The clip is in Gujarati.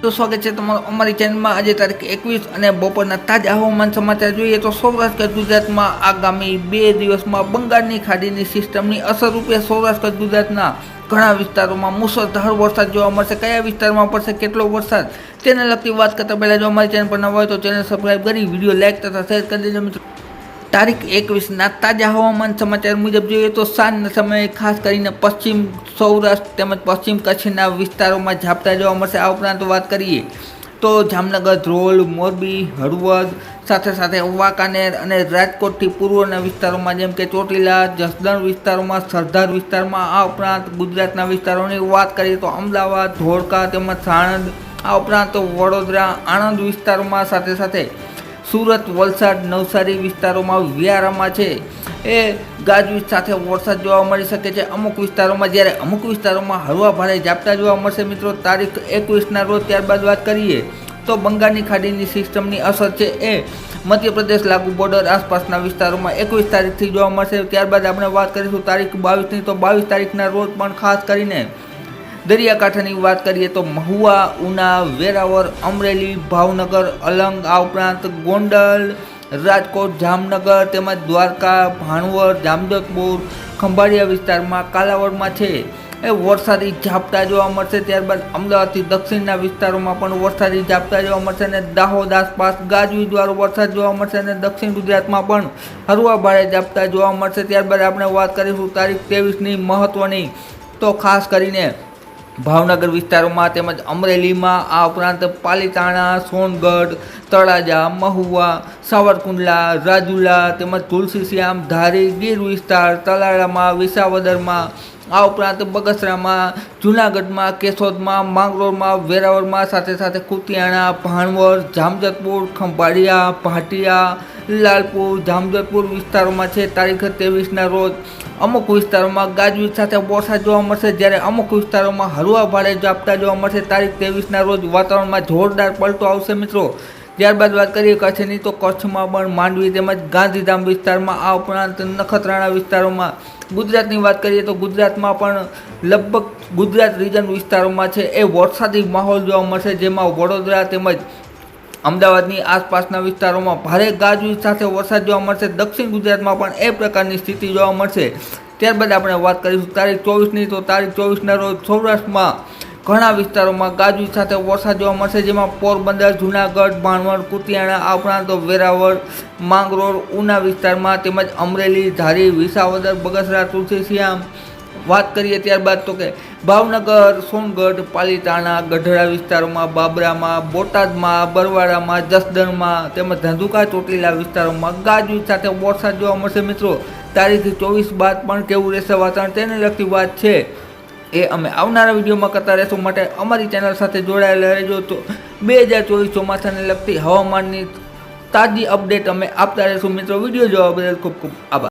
તો સ્વાગત છે તમારું અમારી ચેનલમાં આજે તારીખ એકવીસ અને બપોરના તાજા હવામાન સમાચાર જોઈએ તો સૌરાષ્ટ્ર ગુજરાતમાં આગામી બે દિવસમાં બંગાળની ખાડીની સિસ્ટમની અસર રૂપે સૌરાષ્ટ્ર ગુજરાતના ઘણા વિસ્તારોમાં મુસળધાર વરસાદ જોવા મળશે. કયા વિસ્તારમાં પડશે, કેટલો વરસાદ? તેને લગતી વાત કરતા પહેલાં જો અમારી ચેનલ પર ન હોય તો ચેનલ સબસ્ક્રાઈબ કરી વીડિયો લાઇક તથા શેર કરી દેજો મિત્રો. તારીખ એકવીસના તાજા હવામાન સમાચાર મુજબ જોઈએ તો સાંજના સમયે ખાસ કરીને પશ્ચિમ સૌરાષ્ટ્ર તેમજ પશ્ચિમ કચ્છના વિસ્તારોમાં ઝાપટા જોવા મળશે. આ ઉપરાંત વાત કરીએ તો જામનગર, ધ્રોલ, મોરબી, હળવદ, સાથે સાથે વાંકાનેર અને રાજકોટથી પૂર્વના વિસ્તારોમાં જેમ કે ચોટીલા, જસદણ વિસ્તારોમાં, સરદાર વિસ્તારમાં, આ ઉપરાંત ગુજરાતના વિસ્તારોની વાત કરીએ તો અમદાવાદ, ધોળકા તેમજ સાણંદ, આ ઉપરાંત વડોદરા, આણંદ વિસ્તારોમાં સાથે સાથે સુરત, વલસાડ, નવસારી વિસ્તારોમાં વ્યારામાં છે. એ ગાજવીજ સાથે વરસાદ જોવા મળી શકે છે. અમુક વિસ્તારોમાં જ્યારે અમુક વિસ્તારોમાં હળવા ભારે ઝાપટા જોવા મળશે મિત્રો, તારીખ એકવીસના રોજ ત્યારબાદ વાત કરીએ તો બંગાળની ખાડીની સિસ્ટમની અસર છે એ મધ્યપ્રદેશ લાગુ બોર્ડર આસપાસના વિસ્તારોમાં એકવીસ તારીખથી જોવા મળશે. ત્યારબાદ આપણે વાત કરીશું તારીખ બાવીસની તો બાવીસ તારીખના રોજ પણ ખાસ કરીને દરિયાકાંઠાની વાત કરીએ તો મહુવા, ઉના વેરાવર અમરેલી, ભાવનગર, અલંગ, આ ઉપરાંત ગોંડલ, રાજકોટ, જામનગર તેમજ દ્વારકા ભાણવર જામજોધપુર, ખંભાળિયા વિસ્તારમાં કાલાવડમાં છે. એ વરસાદી ઝાપટા જોવા મળશે. ત્યારબાદ અમદાવાદથી દક્ષિણના વિસ્તારોમાં પણ વરસાદી ઝાપટા જોવા મળશે અને દાહોદ આસપાસ ગાજવીજવાળો વરસાદ જોવા મળશે અને દક્ષિણ ગુજરાતમાં પણ હળવા ભારે ઝાપટા જોવા મળશે. ત્યારબાદ આપણે વાત કરીશું તારીખ ત્રેવીસની મહત્ત્વની તો ખાસ કરીને ભાવનગર વિસ્તારોમાં તેમજ અમરેલીમાં આ ઉપરાંત પાલીતાણા, સોનગઢ, તળાજા, મહુવા, સાવરકુંડલા, રાજુલા તેમજ તુલસીશ્યામ ધારી, ગીર વિસ્તાર, તલાળામાં, વિસાવદરમાં, આ ઉપરાંત બગસરામાં, જૂનાગઢમાં, કેશોદમાં, માંગરોળમાં, વેરાવળમાં સાથે સાથે કુતિયાણા ભાણવર જામજતપુર, ખંભાળિયા, ભાટિયા લાલપુર જામજતપુર વિસ્તારોમાં છે. તારીખ ત્રેવીસના રોજ અમુક વિસ્તારોમાં ગાજવીજ સાથે વરસાદ જોવા મળશે. જ્યારે અમુક વિસ્તારોમાં હળવા ભારે ઝાપટા જોવા મળશે. તારીખ ત્રેવીસના રોજ વાતાવરણમાં જોરદાર પલટો આવશે મિત્રો. ત્યારબાદ વાત કરીએ કચ્છની, તો કચ્છમાં પણ માંડવી તેમજ ગાંધીધામ વિસ્તારમાં આ ઉપરાંત નખત્રાણા વિસ્તારોમાં ગુજરાતની વાત કરીએ તો ગુજરાતમાં પણ લગભગ ગુજરાત રીજન વિસ્તારોમાં છે. એ વરસાદી માહોલ જોવા મળશે, જેમાં વડોદરા તેમજ અમદાવાદની આસપાસના વિસ્તારોમાં ભારે ગાજવીજ સાથે વરસાદ જોવા મળશે. દક્ષિણ ગુજરાતમાં પણ એ પ્રકારની સ્થિતિ જોવા મળશે. ત્યારબાદ આપણે વાત કરીશું તારીખ ચોવીસની. તો તારીખ ચોવીસના રોજ સૌરાષ્ટ્રમાં ઘણા વિસ્તારોમાં ગાજવીજ સાથે વરસાદ જોવા મળશે, જેમાં પોરબંદર, જૂનાગઢ, ભાણવડ, કુતિયાણા, આ ઉપરાંત વેરાવળ, માંગરોળ, ઉના વિસ્તારમાં તેમજ અમરેલી, ધારી, વિસાવદર, બગસરા તુલસીશ્યામ વાત કરીએ ત્યારબાદ તો કે ભાવનગર, સોનગઢ, પાલીતાણા, ગઢડા વિસ્તારોમાં, બાબરામાં, બોટાદમાં, બરવાડામાં, જસદણમાં તેમજ ધંધુકા ચોટીલા વિસ્તારોમાં ગાજવીજ સાથે વરસાદ જોવા મળશે મિત્રો. તારીખ ચોવીસ બાદ પણ કેવું રહેશે વાતાવરણ તેને લગતી વાત છે. એ અમે આવનારા વિડીયોમાં કરતા રહેશું માટે અમારી ચેનલ સાથે જોડાયેલા રહેજો તો બે હજાર ચોવીસ ચોમાસાને લગતી હવામાનની તાજી અપડેટ અમે આપતા રહેશું મિત્રો. વીડિયો જોવા બદલ ખૂબ ખૂબ આભાર.